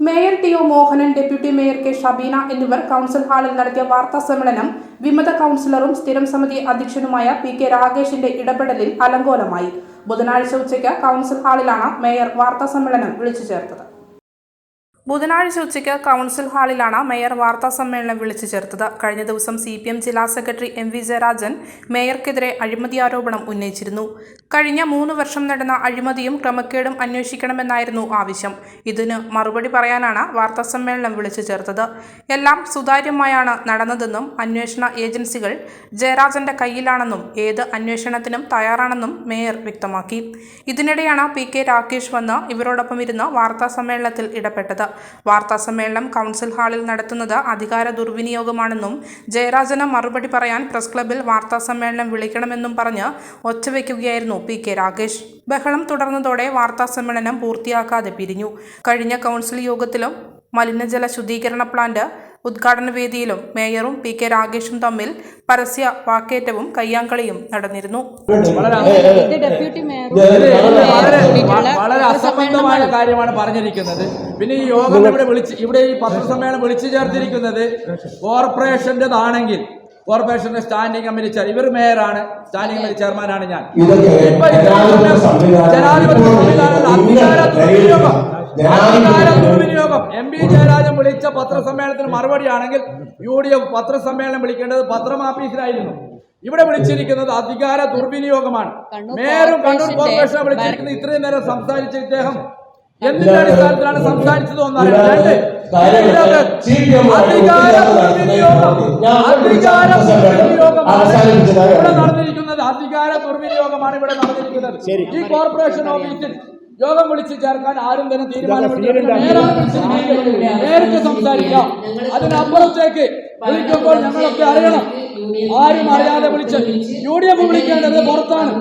Mayor T O Mohanan deputy mayor K Shabeena എന്നിവർ council ഹാളിൽ നടത്തിയ വാർത്താ സമ്മേളനം വിമത കൗൺസിലറും സ്ഥിരം സമിതി അധ്യക്ഷനുമായ പി കെ രാകേഷിന്റെ ഇടപെടലിൽ അലങ്കോലമായി. ബുധനാഴ്ച ഉച്ചയ്ക്ക് കൗൺസിൽ ഹാളിലാണ് മേയർ വാർത്താ സമ്മേളനം വിളിച്ചു ചേർത്തത്. ബുധനാഴ്ച ഉച്ചയ്ക്ക് കൗൺസിൽ ഹാളിലാണ് മേയർ വാർത്താ സമ്മേളനം വിളിച്ചു ചേർത്തത്. കഴിഞ്ഞ ദിവസം സി പി എം ജില്ലാ സെക്രട്ടറി എം വി ജയരാജൻ മേയർക്കെതിരെ അഴിമതി ആരോപണം ഉന്നയിച്ചിരുന്നു. കഴിഞ്ഞ മൂന്ന് വർഷം നടന്ന അഴിമതിയും ക്രമക്കേടും അന്വേഷിക്കണമെന്നായിരുന്നു ആവശ്യം. ഇതിന് മറുപടി പറയാനാണ് വാർത്താ സമ്മേളനം വിളിച്ചു ചേർത്തത്. എല്ലാം സുതാര്യമായാണ് നടന്നതെന്നും അന്വേഷണ ഏജൻസികൾ ജയരാജന്റെ കയ്യിലാണെന്നും ഏത് അന്വേഷണത്തിനും തയ്യാറാണെന്നും മേയർ വ്യക്തമാക്കി. ഇതിനിടെയാണ് പി കെ രാകേഷ് വന്ന് ഇവരോടൊപ്പം ഇരുന്ന് വാർത്താ സമ്മേളനത്തിൽ ഇടപെട്ടത്. വാർത്താ സമ്മേളനം കൗൺസിൽ ഹാളിൽ നടത്തുന്നത് അധികാര ദുർവിനിയോഗമാണെന്നും ജയരാജന് മറുപടി പറയാൻ പ്രസ് ക്ലബിൽ വാർത്താ സമ്മേളനം വിളിക്കണമെന്നും പറഞ്ഞ് ഒച്ചവെക്കുകയായിരുന്നു പി കെ രാകേഷ്. ബഹളം തുടർന്നതോടെ വാർത്താ സമ്മേളനം പൂർത്തിയാക്കാതെ പിരിഞ്ഞു. കഴിഞ്ഞ കൗൺസിൽ യോഗത്തിലും മലിനജല ശുദ്ധീകരണ പ്ലാന്റ് ഉദ്ഘാടന വേദിയിലും മേയറും പി കെ രാഗേഷും തമ്മിൽ പരസ്യ വാക്കേറ്റവും കയ്യാങ്കളിയും നടന്നിരുന്നു വളരെ അസംബന്ധമായ കാര്യമാണ് പറഞ്ഞിരിക്കുന്നത് പിന്നെ ഈ യോഗം ഇവിടെ വിളിച്ച് ഇവിടെ ഈ പത്രസമ്മേളനം വിളിച്ചു ചേർത്തിരിക്കുന്നത് കോർപ്പറേഷന്റെതാണെങ്കിൽ കോർപ്പറേഷന്റെ സ്റ്റാൻഡിംഗ് കമ്മിറ്റി ചെയർ ഇവർ മേയറാണ് സ്റ്റാൻഡിംഗ് കമ്മിറ്റി ചെയർമാനാണ് ഞാൻ ജനാധിപത്യ സംവിധാനം- ജനാധിപത്യ സംവിധാനത്തിൽ അധികാര അധികാര ദുർവിനിയോഗം എം പി ജയരാജൻ വിളിച്ച പത്രസമ്മേളനത്തിന് മറുപടിയാണെങ്കിൽ യു ഡി എഫ് പത്രസമ്മേളനം വിളിക്കേണ്ടത് പത്രം ഓഫീസിലായിരുന്നു ഇവിടെ വിളിച്ചിരിക്കുന്നത് അധികാര ദുർവിനിയോഗമാണ്. മേയറും കണ്ണൂർ കോർപ്പറേഷനെ വിളിച്ചിരിക്കുന്നത് ഇത്രയും നേരം സംസാരിച്ച ഇദ്ദേഹം എന്തിന്റെ അടിസ്ഥാനത്തിലാണ് സംസാരിച്ചത് ഒന്നാണ് അധികാര ദുർവിനിയോഗം. അധികാര ദുർവിനിയോഗമാണ്. ഇവിടെ നടന്നിരിക്കുന്നത് അധികാര ദുർവിനിയോഗമാണ് ഇവിടെ നടന്നിരിക്കുന്നത്. ഈ കോർപ്പറേഷൻ ഓഫീസിൽ യോഗം വിളിച്ചു ചേർക്കാൻ ആരും തന്നെ വിളിച്ചിരിക്കുന്നത്. നേരിട്ട് സംസാരിക്കാം അതിനപ്പുറത്തേക്ക് വിളിക്കുമ്പോൾ ഞങ്ങളൊക്കെ അറിയണം. ആരും അറിയാതെ വിളിച്ച് യു ഡി എഫ് വിളിക്കേണ്ടത് പുറത്താണ്.